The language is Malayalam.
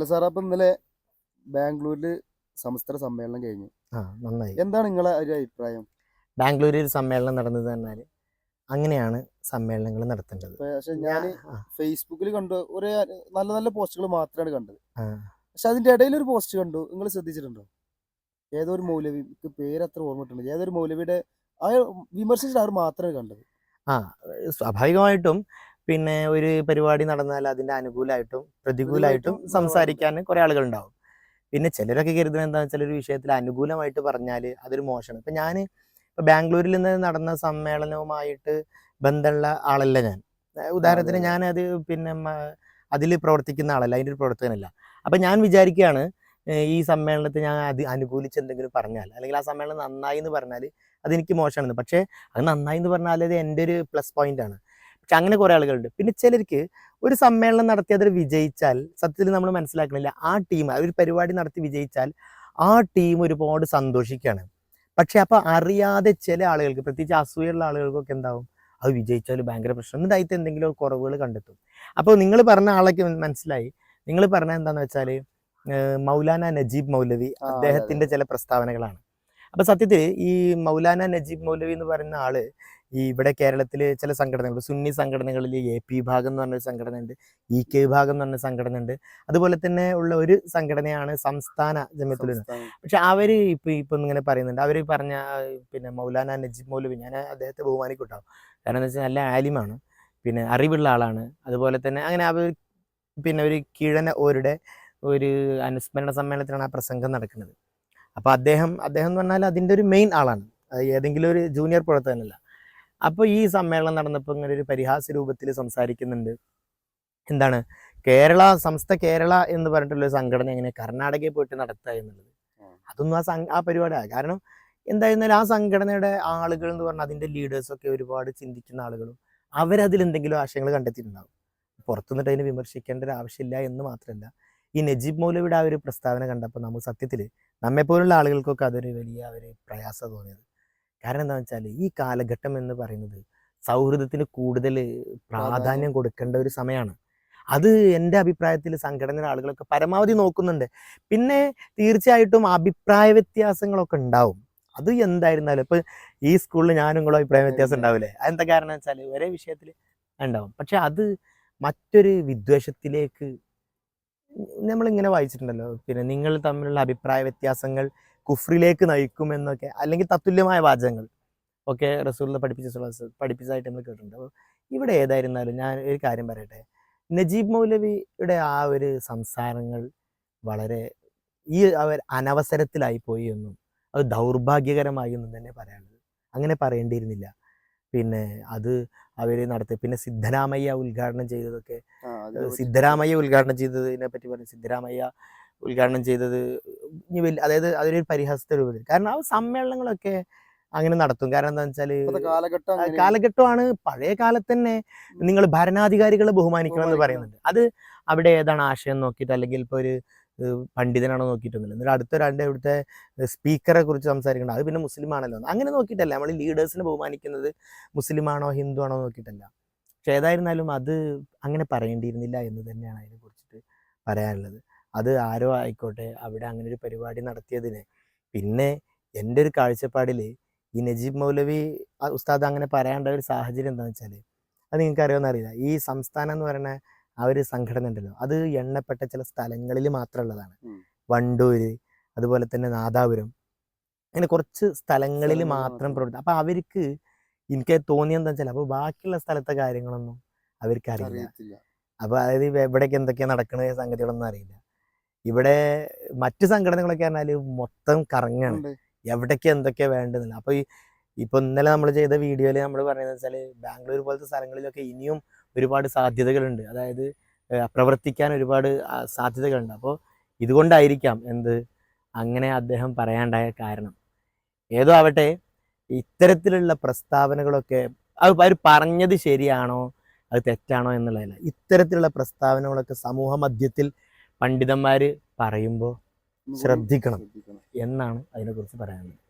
അല്ല സാർ അപ്പൊ ഇന്നലെ ബാംഗ്ലൂരിൽ സംസ്ഥാന സമ്മേളനം കഴിഞ്ഞു. ആ നന്നായി. എന്താണ് നിങ്ങളെ ഒരു അഭിപ്രായം? ബാംഗ്ലൂരിൽ സമ്മേളനം നടന്നത് പറഞ്ഞാൽ അങ്ങനെയാണ് സമ്മേളനങ്ങൾ നടത്തേണ്ടത്. പക്ഷെ ഞാൻ ഫേസ്ബുക്കിൽ കണ്ടു. ഒരു നല്ല നല്ല പോസ്റ്റുകൾ മാത്രമാണ് കണ്ടത്. പക്ഷെ അതിന്റെ ഇടയിൽ ഒരു പോസ്റ്റ് കണ്ടു. നിങ്ങൾ ശ്രദ്ധിച്ചിട്ടുണ്ടോ? ഏതോ ഒരു മൗലവിക്ക് പേര് അത്ര ഓർമ്മിട്ടുണ്ട് ഏതൊരു മൗലവിയുടെ ആ വിമർശിച്ചിട്ട് അവർ മാത്രമേ കണ്ടത്? ആ സ്വാഭാവികമായിട്ടും പിന്നെ ഒരു പരിപാടി നടന്നാൽ അതിന്റെ അനുകൂലമായിട്ടും പ്രതികൂലമായിട്ടും സംസാരിക്കാൻ കുറെ ആളുകൾ ഉണ്ടാവും പിന്നെ ചിലരൊക്കെ കരുതുന്നത് എന്താ വെച്ചാൽ ഒരു വിഷയത്തിൽ അനുകൂലമായിട്ട് പറഞ്ഞാൽ അതൊരു മോശമാണ്. ഇപ്പൊ ഞാൻ ഇപ്പൊ ബാംഗ്ലൂരിൽ നിന്ന് നടന്ന സമ്മേളനവുമായിട്ട് ബന്ധമുള്ള ആളല്ല ഞാൻ. ഉദാഹരണത്തിന് ഞാൻ അത് പിന്നെ അതിൽ പ്രവർത്തിക്കുന്ന ആളല്ല അതിന്റെ ഒരു പ്രവർത്തകനല്ല. അപ്പൊ ഞാൻ വിചാരിക്കുകയാണ് ഈ സമ്മേളനത്തെ ഞാൻ അത് അനുകൂലിച്ച് എന്തെങ്കിലും പറഞ്ഞാൽ അല്ലെങ്കിൽ ആ സമ്മേളനം നന്നായി എന്ന് പറഞ്ഞാൽ അതെനിക്ക് മോശമാണെന്ന്. പക്ഷേ അത് നന്നായി എന്ന് പറഞ്ഞാൽ അത് എന്റെ ഒരു പ്ലസ് പോയിന്റ് ആണ് പക്ഷെ അങ്ങനെ കുറേ ആളുകളുണ്ട്. പിന്നെ ചിലർക്ക് ഒരു സമ്മേളനം നടത്തി അതിൽ വിജയിച്ചാൽ സത്യത്തിൽ നമ്മൾ മനസ്സിലാക്കണില്ല ആ ടീം ഒരു പരിപാടി നടത്തി വിജയിച്ചാൽ ആ ടീം ഒരുപാട് സന്തോഷിക്കുകയാണ്. പക്ഷെ അപ്പൊ അറിയാതെ ചില ആളുകൾക്ക് പ്രത്യേകിച്ച് അസൂയുള്ള ആളുകൾക്കൊക്കെ എന്താവും? അത് വിജയിച്ചാൽ ഭയങ്കര പ്രശ്നം. എന്നിട്ട് എന്തെങ്കിലും കുറവുകൾ കണ്ടെത്തും. അപ്പോൾ നിങ്ങൾ പറഞ്ഞ ആളൊക്കെ മനസ്സിലായി. നിങ്ങൾ പറഞ്ഞ എന്താണെന്ന് വെച്ചാൽ മൗലാന നജീബ് മൗലവി അദ്ദേഹത്തിന്റെ ചില പ്രസ്താവനകളാണ്. അപ്പൊ സത്യത്തിൽ ഈ മൗലാന നജീബ് മൗലവി എന്ന് പറയുന്ന ആൾ ഈ ഇവിടെ കേരളത്തിൽ ചില സംഘടനകൾ സുന്നി സംഘടനകളിൽ എ പി വിഭാഗം എന്ന് പറഞ്ഞൊരു സംഘടന ഉണ്ട് ഇ കെ വിഭാഗം എന്ന് പറഞ്ഞ സംഘടന ഉണ്ട് അതുപോലെ തന്നെ ഉള്ള ഒരു സംഘടനയാണ് സംസ്ഥാന ജമ്യത്തിൽ പക്ഷെ അവർ ഇപ്പൊ ഇപ്പൊ ഇങ്ങനെ പറയുന്നുണ്ട്. അവർ പറഞ്ഞ പിന്നെ മൗലാന നജീബ് മൗലവി ഞാൻ അദ്ദേഹത്തെ ബഹുമാനിക്കൂട്ടാവും കാരണം എന്താ വെച്ചാൽ നല്ല ആലിമാണ്. പിന്നെ അറിവുള്ള ആളാണ്. അതുപോലെ തന്നെ അങ്ങനെ അവർ പിന്നെ ഒരു കിഴന ഓരുടെ ഒരു അനുസ്മരണ സമ്മേളനത്തിലാണ് ആ പ്രസംഗം നടക്കുന്നത്. അപ്പോൾ അദ്ദേഹം അദ്ദേഹം എന്ന് പറഞ്ഞാൽ അതിന്റെ ഒരു മെയിൻ ആളാണ്. ഏതെങ്കിലും ഒരു ജൂനിയർ പ്രവർത്തകനല്ല. അപ്പോൾ ഈ സമ്മേളനം നടന്നപ്പോൾ ഇങ്ങനെ ഒരു പരിഹാസ രൂപത്തിൽ സംസാരിക്കുന്നുണ്ട്. എന്താണ്? കേരള സംസ്ഥ കേരള എന്ന് പറഞ്ഞിട്ടുള്ള ഒരു സംഘടന എങ്ങനെ കർണാടകയിൽ പോയിട്ട് നടത്തുക എന്നുള്ളത്. അതൊന്നും ആ ആ പരിപാടിയാണ് കാരണം എന്തായിരുന്നാലും ആ സംഘടനയുടെ ആളുകൾ എന്ന് പറഞ്ഞാൽ അതിന്റെ ലീഡേഴ്സൊക്കെ ഒരുപാട് ചിന്തിക്കുന്ന ആളുകളും അവരതിൽ എന്തെങ്കിലും ആശയങ്ങൾ കണ്ടെത്തിയിട്ടുണ്ടാവും. പുറത്തുനിന്നിട്ട് അതിനെ വിമർശിക്കേണ്ട ഒരു ആവശ്യമില്ല എന്ന് മാത്രമല്ല. ഈ നജീബ് മൗലവിയുടെ ആ ഒരു പ്രസ്താവന കണ്ടപ്പോൾ നമുക്ക് സത്യത്തിൽ നമ്മെപ്പോലുള്ള ആളുകൾക്കൊക്കെ അതൊരു വലിയ ഒരു പ്രയാസം തോന്നിയത്. കാരണം എന്താണെന്ന് വെച്ചാൽ ഈ കാലഘട്ടം എന്ന് പറയുന്നത് സൗഹൃദത്തിന് കൂടുതൽ പ്രാധാന്യം കൊടുക്കേണ്ട ഒരു സമയമാണ്. അത് എന്റെ അഭിപ്രായത്തിൽ സംഘടന ആളുകളൊക്കെ പരമാവധി നോക്കുന്നുണ്ട്. പിന്നെ തീർച്ചയായിട്ടും അഭിപ്രായ വ്യത്യാസങ്ങളൊക്കെ ഉണ്ടാവും. അത് എന്തായിരുന്നാലും ഇപ്പൊ ഈ സ്കൂളിൽ ഞാനും നിങ്ങളും അഭിപ്രായ വ്യത്യാസം ഉണ്ടാവില്ലേ? അതെന്താ കാരണം വെച്ചാൽ ഒരേ വിഷയത്തിൽ ഉണ്ടാവും. പക്ഷെ അത് മറ്റൊരു വിദ്വേഷത്തിലേക്ക് നമ്മളിങ്ങനെ വായിച്ചിട്ടുണ്ടല്ലോ. പിന്നെ നിങ്ങൾ തമ്മിലുള്ള അഭിപ്രായ വ്യത്യാസങ്ങൾ കുഫ്രിലേക്ക് നയിക്കുമെന്നൊക്കെ അല്ലെങ്കിൽ തത്തുല്യമായ വാചകങ്ങൾ. ഒക്കെ റസൂലിനെ പഠിപ്പിച്ച പഠിപ്പിച്ചതായിട്ട് നമ്മൾ കേട്ടിട്ടുണ്ട്. അപ്പോൾ ഇവിടെ ഏതായിരുന്നാലും ഞാൻ ഒരു കാര്യം പറയട്ടെ. നജീബ് മൗലവിയുടെ ആ ഒരു സംസാരങ്ങൾ വളരെ ഈ അവർ അനവസരത്തിലായി പോയി എന്നും അത് ദൗർഭാഗ്യകരമായി എന്നും തന്നെ പറയാനുള്ളത്. അങ്ങനെ പറയേണ്ടിയിരുന്നില്ല. പിന്നെ അത് അവർ നടത്തി പിന്നെ സിദ്ധരാമയ്യ ഉദ്ഘാടനം ചെയ്തതൊക്കെ സിദ്ധരാമയ്യ ഉദ്ഘാടനം ചെയ്തതിനെ പറ്റി പറഞ്ഞു. സിദ്ധരാമയ്യ ഉദ്ഘാടനം ചെയ്തത് വലിയ അതായത് അതൊരു പരിഹാസത്തെ രൂപത്തിൽ കാരണം ആ സമ്മേളനങ്ങളൊക്കെ അങ്ങനെ നടത്തും. കാരണം എന്താ വെച്ചാൽ കാലഘട്ടമാണ്. പഴയ കാലത്ത് തന്നെ നിങ്ങൾ ഭരണാധികാരികളെ ബഹുമാനിക്കണം എന്ന് പറയുന്നുണ്ട്. അത് അവിടെ ഏതാണ് ആശയം നോക്കിയിട്ട്? അല്ലെങ്കിൽ ഇപ്പൊ ഒരു പണ്ഡിതനാണോ നോക്കിയിട്ടൊന്നുമില്ല. എന്നിട്ട് രണ്ട് ഇവിടുത്തെ സ്പീക്കറെ കുറിച്ച് സംസാരിക്കണം അത് പിന്നെ മുസ്ലിം ആണല്ലോ അങ്ങനെ നോക്കിയിട്ടല്ല. നമ്മൾ ലീഡേഴ്സിനെ ബഹുമാനിക്കുന്നത് മുസ്ലിമാണോ ഹിന്ദു ആണോ നോക്കിയിട്ടല്ല. പക്ഷെ ഏതായിരുന്നാലും അത് അങ്ങനെ പറയേണ്ടിയിരുന്നില്ല എന്ന് തന്നെയാണ് അതിനെ കുറിച്ചിട്ട് പറയാനുള്ളത്. അത് ആരോ ആയിക്കോട്ടെ അവിടെ അങ്ങനെ ഒരു പരിപാടി നടത്തിയതിന്. പിന്നെ എന്റെ ഒരു കാഴ്ചപ്പാടിൽ ഈ നജീബ് മൗലവി ഉസ്താദ് അങ്ങനെ പറയേണ്ട ഒരു സാഹചര്യം എന്താണെന്ന് വെച്ചാൽ അത് നിങ്ങൾക്ക് അറിയാമെന്നറിയില്ല ഈ സംസ്ഥാനം എന്ന് പറയുന്ന ആ ഒരു സംഘടന ഉണ്ടല്ലോ. അത് എണ്ണപ്പെട്ട ചില സ്ഥലങ്ങളിൽ മാത്രമുള്ളതാണ്. വണ്ടൂര് അതുപോലെ തന്നെ നാദാപുരം. അങ്ങനെ കുറച്ച് സ്ഥലങ്ങളിൽ മാത്രം. പ്രവർത്തി അപ്പൊ അവർക്ക് എനിക്ക് തോന്നിയെന്താ വെച്ചാൽ അപ്പൊ ബാക്കിയുള്ള സ്ഥലത്തെ കാര്യങ്ങളൊന്നും അവർക്ക് അറിയില്ല. അറിയത്തില്ല. അപ്പൊ അതായത് എവിടേക്ക് എന്തൊക്കെയാ നടക്കുന്ന സംഗതികളൊന്നും അറിയില്ല. ഇവിടെ മറ്റു സംഘടനകളൊക്കെ പറഞ്ഞാൽ മൊത്തം കറങ്ങാണ്. എവിടേക്ക് എന്തൊക്കെയാ വേണ്ടതെന്നില്ല അപ്പൊ ഈ ഇപ്പൊ ഇന്നലെ നമ്മൾ ചെയ്ത വീഡിയോയിൽ നമ്മൾ പറയുന്നത് വെച്ചാൽ ബാംഗ്ലൂർ പോലത്തെ സ്ഥലങ്ങളിലൊക്കെ ഇനിയും ഒരുപാട് സാധ്യതകളുണ്ട്. അതായത് പ്രവർത്തിക്കാൻ ഒരുപാട് സാധ്യതകളുണ്ട്. അപ്പോൾ ഇതുകൊണ്ടായിരിക്കാം എന്ത് അങ്ങനെ അദ്ദേഹം പറയാണ്ടായ കാരണം. ഏതോ ആവട്ടെ ഇത്തരത്തിലുള്ള പ്രസ്താവനകളൊക്കെ അത് അവർ പറഞ്ഞത് ശരിയാണോ അത് തെറ്റാണോ എന്നുള്ളതല്ല. ഇത്തരത്തിലുള്ള പ്രസ്താവനകളൊക്കെ സമൂഹ മധ്യത്തിൽ പണ്ഡിതന്മാർ പറയുമ്പോൾ ശ്രദ്ധിക്കണം ശ്രദ്ധിക്കണം. എന്നാണ് അതിനെക്കുറിച്ച് പറയാനുള്ളത്.